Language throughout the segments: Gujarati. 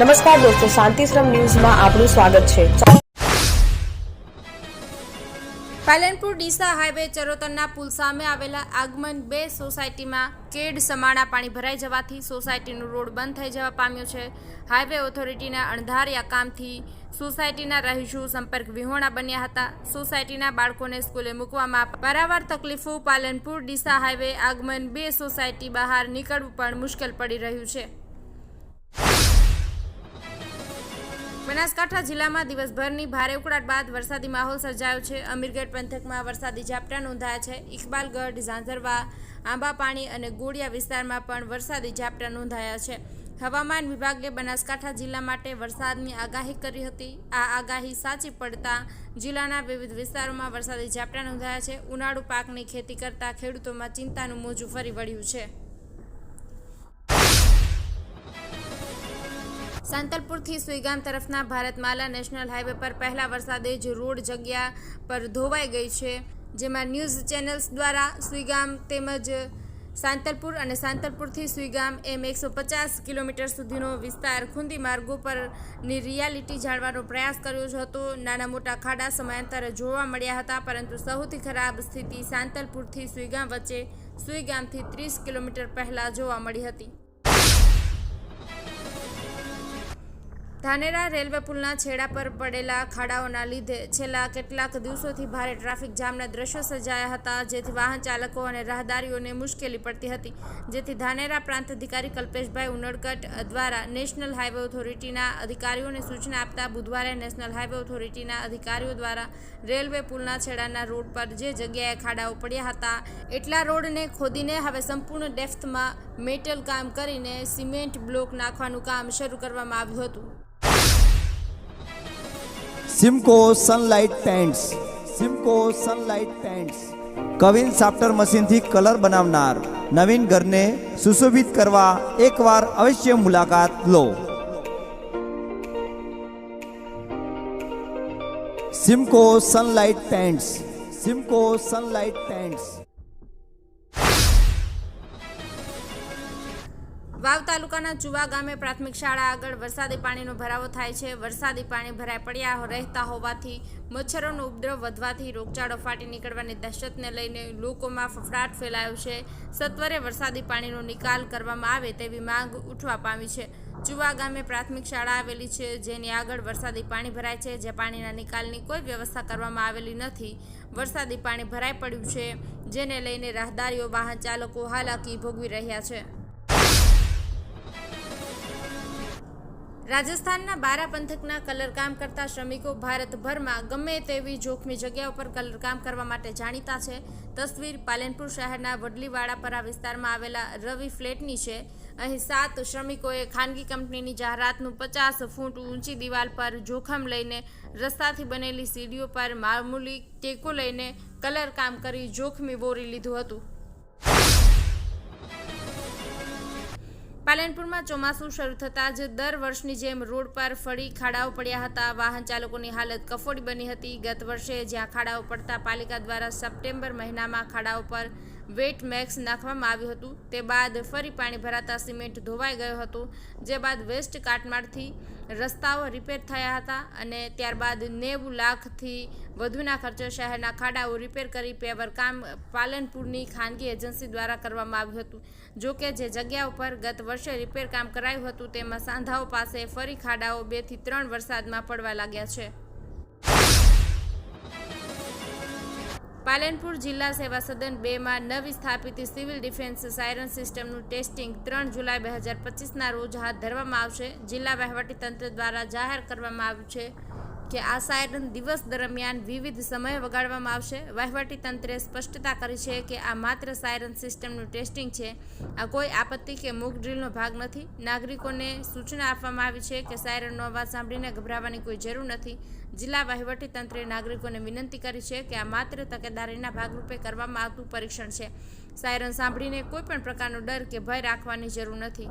નમસ્કાર દોસ્તો શાંતિશ્રમ ન્યૂઝમાં આપનું સ્વાગત છે. પાલનપુર ડીસા હાઈવે ચરોતરના પુલ સામે આવેલા આગમન બે સોસાયટીમાં કેડ સમાણા પાણી ભરાઈ જવાથી સોસાયટીનો રોડ બંધ થઈ જવા પામ્યો છે. હાઈવે ઓથોરિટીના અણધાર્યા કામથી સોસાયટીના રહીશો સંપર્ક વિહોણા બન્યા હતા. સોસાયટીના બાળકોને સ્કૂલે મૂકવામાં પારાવાર તકલીફો પાલનપુર ડીસા હાઈવે આગમન બે સોસાયટી બહાર નીકળવું પણ મુશ્કેલ પડી રહ્યું છે. બનાસકાંઠા જિલ્લામાં દિવસભરની ભારે ઉકળાટ બાદ વરસાદી માહોલ સર્જાયો છે. અમીરગઢ પંથકમાં વરસાદી ઝાપટા નોંધાયા છે. ઇકબાલગઢ, ઝાંઝરવા, આંબાપાણી અને ગોળિયા વિસ્તારમાં પણ વરસાદી ઝાપટા નોંધાયા છે. હવામાન વિભાગે બનાસકાંઠા જિલ્લા માટે વરસાદની આગાહી કરી હતી. આ આગાહી સાચી પડતા જિલ્લાના વિવિધ વિસ્તારોમાં વરસાદી ઝાપટા નોંધાયા છે. ઉનાળુ પાકની ખેતી કરતા ખેડૂતોમાં ચિંતાનું મોજું ફરી વળ્યું છે. સાંતલપુરથી સુઈગામ તરફના ભારતમાલા નેશનલ હાઈવે પર પહેલા વરસાદે જ રોડ જગ્યા પર ધોવાઈ ગઈ છે, જેમાં ન્યૂઝ ચેનલ્સ દ્વારા સુઈગામ તેમજ સાંતલપુર અને સાંતલપુરથી સુઈગામ એમ એકસો પચાસ કિલોમીટર સુધીનો વિસ્તાર ખુંદી માર્ગો પરની રિયાલિટી જાણવાનો પ્રયાસ કર્યો જ હતો. નાના મોટા ખાડા સમયાંતરે જોવા મળ્યા હતા, પરંતુ સૌથી ખરાબ સ્થિતિ સાંતલપુરથી સુઈગામ વચ્ચે સુઈગામથી ત્રીસ કિલોમીટર પહેલાં જોવા મળી હતી. ધાનેરા રેલવે પુલના છેડા પર પડેલા ખાડાઓના લીધે છેલ્લા કેટલાક દિવસોથી ભારે ટ્રાફિક જામના દ્રશ્યો સર્જાયા હતા, જેથી વાહન ચાલકો અને રાહદારીઓને મુશ્કેલી પડતી હતી. જેથી ધાનેરા પ્રાંત અધિકારી કલ્પેશભાઈ ઉનડકટ દ્વારા નેશનલ હાઇવે ઓથોરિટીના અધિકારીઓને સૂચના આપતા બુધવારે નેશનલ હાઇવે ઓથોરિટીના અધિકારીઓ દ્વારા રેલવે પુલના છેડાના રોડ પર જે જગ્યાએ ખાડાઓ પડ્યા હતા, એટલા રોડને ખોદીને હવે સંપૂર્ણ ડેપ્થમાં મેટલ કામ કરીને સિમેન્ટ બ્લોક નાખવાનું કામ શરૂ કરવામાં આવ્યું હતું. Simco sunlight paints Simco sunlight paints queen સાફ્ટર મશીનથી colour બનાવનાર નવીન ઘરને સુશોભિત કરવા એકવાર અવશ્ય મુલાકાત લો Simco sunlight paints Simco sunlight paints Vav તાલુકાના ચુવા ગામે પ્રાથમિક શાળા આગળ વરસાદી પાણીનો ભરાવો થાય છે. વરસાદી પાણી ભરાઈ પડ્યા રહેતા હોવાથી મચ્છરોનો ઉપદ્રવ વધવાથી રોગચાળો ફાટી નીકળવાની દહેશતને લઈને લોકોમાં ફફડાટ ફેલાયો છે. સત્વરે વરસાદી પાણીનો નિકાલ કરવામાં આવે તેવી માંગ ઉઠવા પામી છે. ચુવા ગામે પ્રાથમિક શાળા આવેલી છે, જેની આગળ વરસાદી પાણી ભરાય છે, જે પાણીના નિકાલની કોઈ વ્યવસ્થા કરવામાં આવેલી નથી. વરસાદી પાણી ભરાઈ પડ્યું છે, જેને લઈને રાહદારીઓ વાહન ચાલકો હાલાકી ભોગવી રહ્યા છે. રાજસ્થાનના બારા પંથકના કલરકામ કરતા શ્રમિકો ભારતભરમાં ગમે તેવી જોખમી જગ્યા ઉપર કલરકામ કરવા માટે જાણીતા છે. તસવીર પાલનપુર શહેરના વડલીવાડાપરા વિસ્તારમાં આવેલા રવિ ફ્લેટની છે. અહીં સાત શ્રમિકોએ ખાનગી કંપનીની જાહેરાતનું પચાસ ફૂટ ઊંચી દિવાલ પર જોખમ લઈને રસ્તાથી બનેલી સીડીઓ પર મામૂલી ટેકો લઈને કલરકામ કરી જોખમી બોરી લીધું હતું. પાલનપુરમાં ચોમાસું શરૂ થતાં જ દર વર્ષની જેમ રોડ પર ફરી ખાડાઓ પડ્યા હતા. વાહન ચાલકોની હાલત કફોડી બની હતી. ગત વર્ષે જ્યાં ખાડાઓ પડતા પાલિકા દ્વારા સપ્ટેમ્બર મહિનામાં ખાડાઓ પર વેટ મેક્સ નાખવામાં આવ્યું હતું, તે બાદ ફરી પાણી ભરાતા સિમેન્ટ ધોવાઈ ગયો હતો, જે બાદ વેસ્ટ કાટમાળથી રસ્તાઓ રિપેર થયા હતા અને ત્યારબાદ નેવું લાખથી વધુના ખર્ચે શહેરના ખાડાઓ રિપેર કરી પેવર કામ પાલનપુરની ખાનગી એજન્સી દ્વારા કરવામાં આવ્યું હતું. જોકે જે જગ્યા ઉપર ગત વર્ષે રિપેર કામ કરાયું હતું, તેમાં સાંધાઓ પાસે ફરી ખાડાઓ બેથી ત્રણ વરસાદમાં પડવા લાગ્યા છે. પાલનપુર જિલ્લા સેવા સદન બેમાં નવી સ્થાપિત સિવિલ ડિફેન્સ સાયરન સિસ્ટમનું ટેસ્ટિંગ ત્રણ જુલાઈ બે હજાર પચીસના રોજ હાથ ધરવામાં આવશે. જિલ્લા વહીવટીતંત્ર દ્વારા જાહેર કરવામાં આવ્યું છે કે આ સાયરન દિવસ દરમિયાન વિવિધ સમયે વગાડવામાં આવશે. વહીવટી તંત્રે સ્પષ્ટતા કરી છે કે આ માત્ર સાયરન સિસ્ટમનું ટેસ્ટિંગ છે. આ કોઈ આપત્તિ કે મૂક ડ્રીલનો ભાગ નથી. નાગરિકોને સૂચના આપવામાં આવી છે કે સાયરનનો અવાજ સાંભળીને ગભરાવાની કોઈ જરૂર નથી. જિલ્લા વહીવટી તંત્રે નાગરિકોને વિનંતી કરી છે કે આ માત્ર તકેદારીના ભાગરૂપે કરવામાં આવતું પરીક્ષણ છે. સાયરન સાંભળીને કોઈ પણ પ્રકારનો ડર કે ભય રાખવાની જરૂર નથી.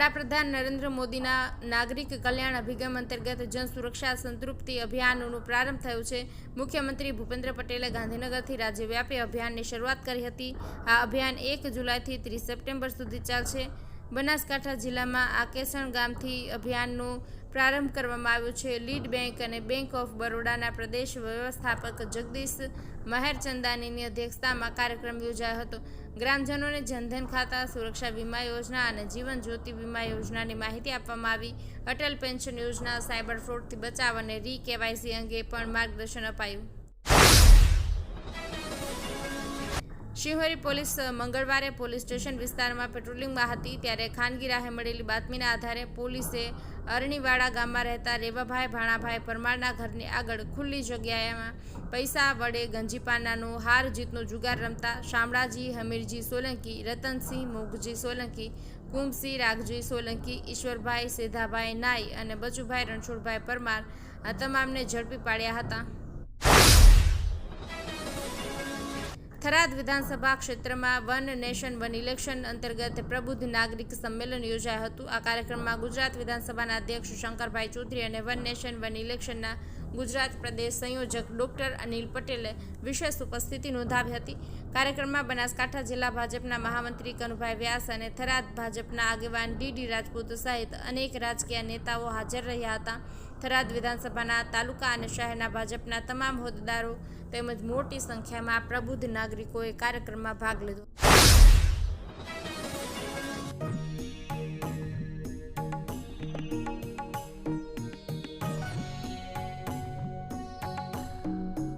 વડાપ્રધાન નરેન્દ્ર મોદીના નાગરિક કલ્યાણ અભિગમ અંતર્ગત જન સુરક્ષા સંતૃપ્તિ અભિયાનનો પ્રારંભ થયો છે. મુખ્યમંત્રી ભૂપેન્દ્ર પટેલે ગાંધીનગરથી રાજ્યવ્યાપી અભિયાનની શરૂઆત કરી હતી. આ અભિયાન એક જુલાઈથી ત્રીસ સપ્ટેમ્બર સુધી ચાલશે. બનાસકાંઠા જિલ્લામાં આકેસણ ગામથી અભિયાનનો પ્રારંભ કરવામાં આવ્યો છે. લીડ બેંક અને બેંક ઓફ બરોડાના પ્રદેશ વ્યવસ્થાપક જગદીશ મહેરચંદાનીની અધ્યક્ષતામાં કાર્યક્રમ યોજાયો હતો. ગ્રામજનોને જનધન ખાતા, સુરક્ષા વીમા યોજના અને જીવન જ્યોતિ વીમા યોજનાની માહિતી આપવામાં આવી. અટલ પેન્શન યોજના સાયબર ફ્રોડથી બચાવ અને રી કેવાયસી અંગે પણ માર્ગદર્શન અપાયું. શિહોરી પોલીસ મંગળવારે પોલીસ સ્ટેશન વિસ્તારમાં પેટ્રોલિંગમાં હતી ત્યારે ખાનગી રાહે મળેલી બાતમીના આધારે પોલીસે અરણીવાડા ગામમાં રહેતા રેવાભાઈ ભાણાભાઈ પરમારના ઘરની આગળ ખુલ્લી જગ્યાએમાં પૈસા વડે ગંજીપાનાનો હાર જીતનો જુગાર રમતા શામળાજી, હમીરજી સોલંકી, રતનસિંહ મોગજી સોલંકી કુંભસિંહ રાગજી સોલંકી, ઈશ્વરભાઈ સેધાભાઈ નાઈ અને બચુભાઈ રણછોડભાઈ પરમાર, આ તમામને ઝડપી પાડ્યા હતા. થરાદ વિધાનસભા ક્ષેત્રમાં વન નેશન, વન ઇલેક્શન અંતર્ગત પ્રબુદ્ધ નાગરિક સંમેલન યોજાયું હતું. આ કાર્યક્રમમાં ગુજરાત વિધાનસભાના અધ્યક્ષ શંકરભાઈ ચૌધરી અને વન નેશન, વન ઇલેક્શનના ગુજરાત પ્રદેશ સંયોજક ડોક્ટર અનિલ પટેલે વિશેષ ઉપસ્થિતિ નોંધાવી હતી. કાર્યક્રમમાં બનાસકાંઠા જિલ્લા ભાજપના મહામંત્રી કનુભાઈ વ્યાસ અને થરાદ ભાજપના આગેવાન ડીડી રાજપૂત સહિત અનેક રાજકીય નેતાઓ હાજર રહ્યા હતા. થરાદ વિધાનસભાના તાલુકા અને શહેરના ભાજપના તમામ હોદ્દેદારો તેમજ મોટી સંખ્યામાં પ્રબુદ્ધ નાગરિકોએ કાર્યક્રમમાં ભાગ લીધો.